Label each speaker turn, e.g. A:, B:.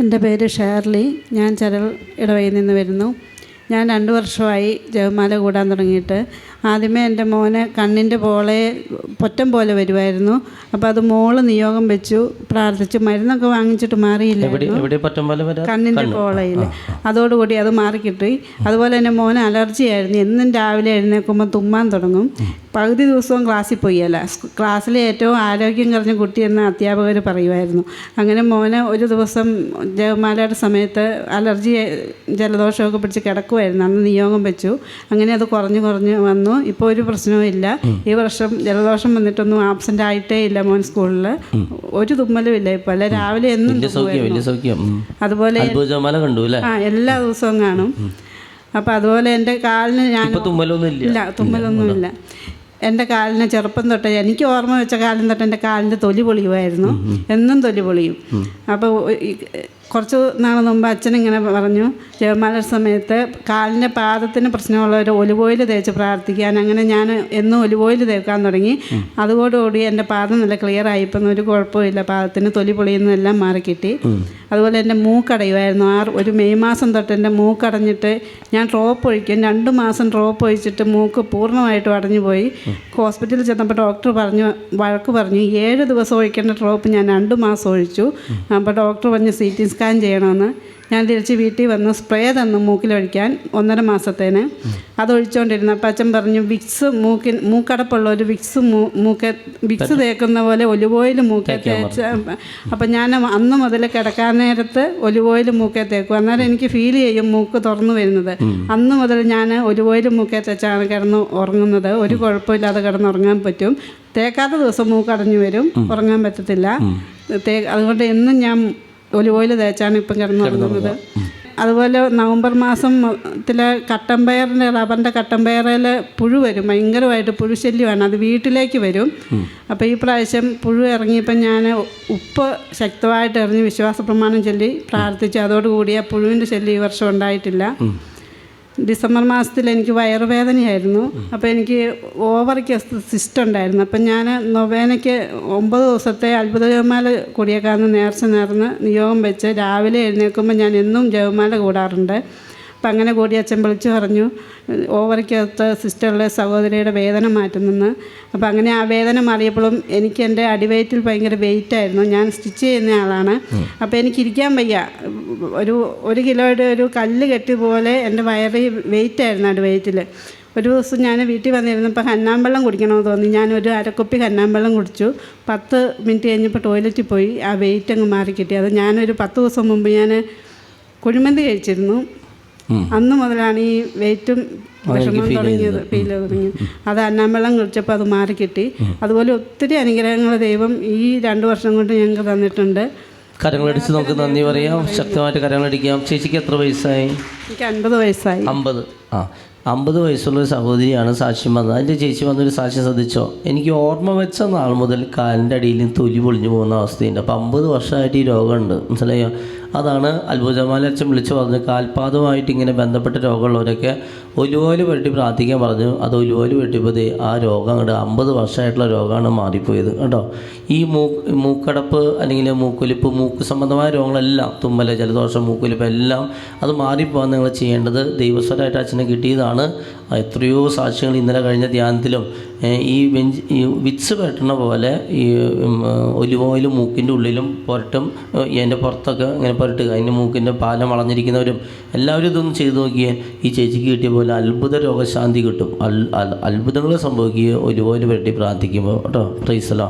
A: എന്റെ പേര് ഷേർലി. ഞാൻ ചരൽ ഇടവയിൽ നിന്ന് വരുന്നു. ഞാൻ രണ്ട് വർഷമായി ജപമാല കൂടാൻ തുടങ്ങിയിട്ട്. ആദ്യമേ എന്റെ മോന് കണ്ണിന്റെ പോളെ പൊറ്റം പോലെ വരുമായിരുന്നു അപ്പോൾ അത് മോൾ നിയോഗം വെച്ചു പ്രാർത്ഥിച്ചു. മരുന്നൊക്കെ വാങ്ങിച്ചിട്ട്
B: മാറിയില്ല
A: കണ്ണിന്റെ പോളയിൽ. അതോടുകൂടി അത് മാറിക്കിട്ടി. അതുപോലെ തന്നെ മോന് അലർജി ആയിരുന്നു. എന്നും രാവിലെ എഴുന്നേൽക്കുമ്പോൾ തുമ്മാൻ തുടങ്ങും. പകുതി ദിവസവും ക്ലാസ്സിൽ പോയല്ല ക്ലാസ്സിലെ ഏറ്റവും ആരോഗ്യം കുറഞ്ഞ കുട്ടിയെന്ന് അധ്യാപകർ പറയുമായിരുന്നു. അങ്ങനെ മോനെ ഒരു ദിവസം ജപമാലയുടെ സമയത്ത് അലർജി ജലദോഷമൊക്കെ പിടിച്ച് കിടക്കുമായിരുന്നു അന്ന് നിയോഗം വെച്ചു. അങ്ങനെ അത് കുറഞ്ഞു കുറഞ്ഞു വന്നു. ഇപ്പോൾ ഒരു പ്രശ്നവും ഇല്ല. ഈ വർഷം ജലദോഷം വന്നിട്ടൊന്നും ആബ്സെന്റ് ആയിട്ടേ ഇല്ല മോൻ സ്കൂളിൽ ഒരു തുമ്മലും ഇല്ല ഇപ്പോൾ അല്ല രാവിലെ എന്നും. അതുപോലെ ആ എല്ലാ ദിവസവും കാണും. അപ്പം അതുപോലെ എന്റെ കാലിന് ഞാൻ
B: ഇല്ല. തുമ്മലൊന്നും ഇല്ല.
A: ഇല്ല. തുമ്മലൊന്നുമില്ല എന്റെ കാലിന് ചെറുപ്പം തൊട്ട് എനിക്ക് ഓർമ്മ വെച്ച കാലം തൊട്ട് എന്റെ കാലിന്റെ തൊലി പൊളിയുമായിരുന്നു. എന്നും തൊലി പൊളിയും. അപ്പോൾ കുറച്ച് നാൾ മുമ്പ് അച്ഛനിങ്ങനെ പറഞ്ഞു ജപമാല സമയത്ത് കാലിന്റെ പാദത്തിന് പ്രശ്നമുള്ളവർ ഒലിവ് ഓയിൽ തേച്ച് പ്രാർത്ഥിക്കാൻ അങ്ങനെ ഞാൻ എന്നും ഒലിവ് ഓയിൽ തേക്കാൻ തുടങ്ങി. അതോടുകൂടി എന്റെ പാദം നല്ല ക്ലിയർ ആയി. ഇപ്പം ഒരു കുഴപ്പമില്ല. പാദത്തിന് തൊലി പൊളിയുന്നതെല്ലാം മാറി കിട്ടി അതുപോലെ എന്റെ മൂക്കടയുമായിരുന്നു. ആ ഒരു മെയ് മാസം തൊട്ട് എന്റെ മൂക്കടഞ്ഞിട്ട് ഞാൻ ഡ്രോപ്പ് ഒഴിക്കും. രണ്ട് മാസം ഡ്രോപ്പ് ഒഴിച്ചിട്ട് മൂക്ക് പൂർണമായിട്ടും അടഞ്ഞു പോയി. ഹോസ്പിറ്റലിൽ ചെന്നപ്പോൾ ഡോക്ടർ പറഞ്ഞു വഴക്ക് പറഞ്ഞു ഏഴ് ദിവസം ഒഴിക്കേണ്ട ഡ്രോപ്പ് ഞാൻ രണ്ട് മാസം ഒഴിച്ചു. അപ്പോൾ ഡോക്ടർ പറഞ്ഞു സി ടി സ്കാൻ ചെയ്യണമെന്ന്. ഞാൻ തിരിച്ച് വീട്ടിൽ വന്ന് സ്പ്രേ തന്നു മൂക്കിലൊഴിക്കാൻ ഒന്നര മാസത്തേന്. അതൊഴിച്ചുകൊണ്ടിരുന്നു അപ്പം അച്ഛൻ പറഞ്ഞു വിക്സ് മൂക്കിൻ മൂക്കടപ്പുള്ള ഒരു വിക്സ് മൂ മൂക്ക വിക്സ് തേക്കുന്ന പോലെ ഒലിവ് ഓയിൽ മൂക്കെ തേച്ച്. അപ്പം ഞാൻ അന്ന് മുതൽ കിടക്കാൻ നേരത്ത് ഒലിവ് ഓയിൽ മൂക്കെ തേക്കും. അന്നേരം എനിക്ക് ഫീൽ ചെയ്യും മൂക്ക് തുറന്നു വരുന്നത്. അന്ന് മുതൽ ഞാൻ ഒലിവ് ഓയിൽ മൂക്കെ തേച്ചാണ് കിടന്ന് ഉറങ്ങുന്നത്. ഒരു കുഴപ്പമില്ലാതെ കിടന്നുറങ്ങാൻ പറ്റും. തേക്കാത്ത ദിവസം മൂക്കടഞ്ഞു വരും. ഉറങ്ങാൻ പറ്റത്തില്ല. തേ അതുകൊണ്ട് എന്നും ഞാൻ ഒലിവ് ഓയിൽ തേച്ചാണ് ഇപ്പം കിടന്നുറങ്ങുന്നത് അതുപോലെ നവംബർ മാസത്തിലെ കട്ടമ്പയറിന്റെ റബ്ബറിന്റെ കട്ടമ്പയറിൽ പുഴു വരും. ഭയങ്കരമായിട്ട് പുഴു ശല്യമാണ്. അത് വീട്ടിലേക്ക് വരും. അപ്പോൾ ഈ പ്രാവശ്യം പുഴു ഇറങ്ങിയപ്പോൾ ഞാൻ ഉപ്പ് ശക്തമായിട്ട് എറിഞ്ഞ് വിശ്വാസ പ്രമാണം ചൊല്ലി പ്രാർത്ഥിച്ചു. അതോടുകൂടി ആ പുഴുവിന്റെ ശല്യം ഈ വർഷം ഉണ്ടായിട്ടില്ല. ഡിസംബർ മാസത്തിൽ എനിക്ക് വയറുവേദനയായിരുന്നു. അപ്പോൾ എനിക്ക് ഓവറിക്ക് സിസ്റ്റ് ഉണ്ടായിരുന്നു. അപ്പം ഞാൻ നൊവേനയ്ക്ക് ഒമ്പത് ദിവസത്തെ അത്ഭുത ജവമാല കൂടിയേക്കാന്ന് നേർച്ച നേർന്ന് നിയോഗം വെച്ച് രാവിലെ എഴുന്നേൽക്കുമ്പോൾ ഞാൻ എന്നും ജവമാല കൂടാറുണ്ട്. അപ്പം അങ്ങനെ കൂടി അച്ഛൻ വിളിച്ചു പറഞ്ഞു ഓവറിക്കകത്ത് സിസ്റ്ററിലെ സഹോദരിയുടെ വേദന മാറ്റുന്നെന്ന്. അപ്പം അങ്ങനെ ആ വേദന മാറിയപ്പോഴും എനിക്ക് എന്റെ അടിവയറ്റിൽ ഭയങ്കര വെയിറ്റ് ആയിരുന്നു ഞാൻ സ്റ്റിച്ച് ചെയ്യുന്ന ആളാണ്. അപ്പോൾ എനിക്ക് ഇരിക്കാൻ വയ്യ. ഒരു ഒരു കിലോയുടെ ഒരു കല്ല് കെട്ടി പോലെ എന്റെ വയറ് വെയിറ്റ് ആയിരുന്നു അടിവയറ്റിൽ ഒരു ദിവസം ഞാൻ വീട്ടിൽ വന്നിരുന്നപ്പോൾ കന്നാമ്പള്ളം കുടിക്കണമെന്ന് തോന്നി. ഞാനൊരു അരക്കുപ്പി കന്നാമ്പള്ളം കുടിച്ചു. പത്ത് മിനിറ്റ് കഴിഞ്ഞപ്പോൾ ടോയ്ലറ്റിൽ പോയി ആ വെയിറ്റ് അങ്ങ് മാറി കിട്ടി അത് ഞാനൊരു പത്ത് ദിവസം മുമ്പ് ഞാൻ കുഴിമന്തി കഴിച്ചിരുന്നു. അന്ന് മുതലാണ് ഈ വെയിറ്റും വിഷമം തുടങ്ങിയത് ഫീൽ തുടങ്ങിയത്. അത് അന്നാമ്പള്ളം കുടിച്ചപ്പോൾ അത് മാറി കിട്ടി അതുപോലെ ഒത്തിരി അനുഗ്രഹങ്ങൾ ദൈവം ഈ രണ്ട് വർഷം കൊണ്ട് ഞങ്ങൾക്ക് തന്നിട്ടുണ്ട്.
B: കരങ്ങളടിച്ച് നമുക്ക് നന്ദി പറയാം. ശക്തമായിട്ട് കരങ്ങളടിക്കാം ചേച്ചിക്ക് എത്ര വയസ്സായി?
A: എനിക്ക് അൻപത് വയസ്സായി.
B: അമ്പത് ആ. അമ്പത് വയസ്സുള്ള ഒരു സഹോദരിയാണ് സാക്ഷ്യം വന്നത്. അതിന്റെ ചേച്ചി വന്നൊരു സാക്ഷ്യം ശ്രദ്ധിച്ചോ? എനിക്ക് ഓർമ്മ വെച്ച നാൾ മുതൽ കാലിന്റെ അടിയിൽ തൊലി പൊളിഞ്ഞു പോകുന്ന അവസ്ഥയുണ്ട്. അപ്പോൾ അമ്പത് വർഷമായിട്ട് ഈ രോഗമുണ്ട്. മനസ്സിലായോ? അതാണ് അത്ഭുതമാലച്ഛൻ വിളിച്ചു പറഞ്ഞു കാൽപാദമായിട്ട് ഇങ്ങനെ ബന്ധപ്പെട്ട രോഗമുള്ളവരൊക്കെ ഒലുവോൽ വെട്ടി പ്രാർത്ഥിക്കാൻ പറഞ്ഞു. അത് ഒലുവോൽ വെട്ടിപ്പോ ആ രോഗം അങ്ങോട്ട് അമ്പത് വർഷമായിട്ടുള്ള രോഗമാണ് മാറിപ്പോയത് കേട്ടോ. ഈ മൂ മൂക്കടപ്പ് അല്ലെങ്കിൽ മൂക്കൊലിപ്പ് മൂക്ക് സംബന്ധമായ രോഗങ്ങളെല്ലാം തുമ്മൽ ജലദോഷം മൂക്കൊലിപ്പ് എല്ലാം അത് മാറിപ്പോകാൻ നിങ്ങൾ ചെയ്യേണ്ടത് ദൈവസ്വരമായിട്ട് അച്ഛനെ കിട്ടിയതാണ്. എത്രയോ സാക്ഷ്യങ്ങൾ ഇന്നലെ കഴിഞ്ഞ ധ്യാനത്തിലും ഈ വെഞ്ച് ഈ വിച്ച് പുരട്ടണ പോലെ ഈ ഒലിവ് ഓയിൽ മൂക്കിന്റെ ഉള്ളിലും പുരട്ടും അതിന്റെ പുറത്തൊക്കെ ഇങ്ങനെ പുരട്ടുക. അതിന്റെ മൂക്കിന്റെ പാലം വളഞ്ഞിരിക്കുന്നവരും എല്ലാവരും ഇതൊന്നും ചെയ്തു നോക്കിയേ. ഈ ചേച്ചിക്ക് കിട്ടിയ പോലെ അത്ഭുത രോഗശാന്തി കിട്ടും. അത്ഭുതങ്ങൾ സംഭവിക്കുകയോ ഒലിവ് ഓയിൽ പുരട്ടി പ്രാർത്ഥിക്കുമ്പോൾ കേട്ടോ. പ്രൈസലോ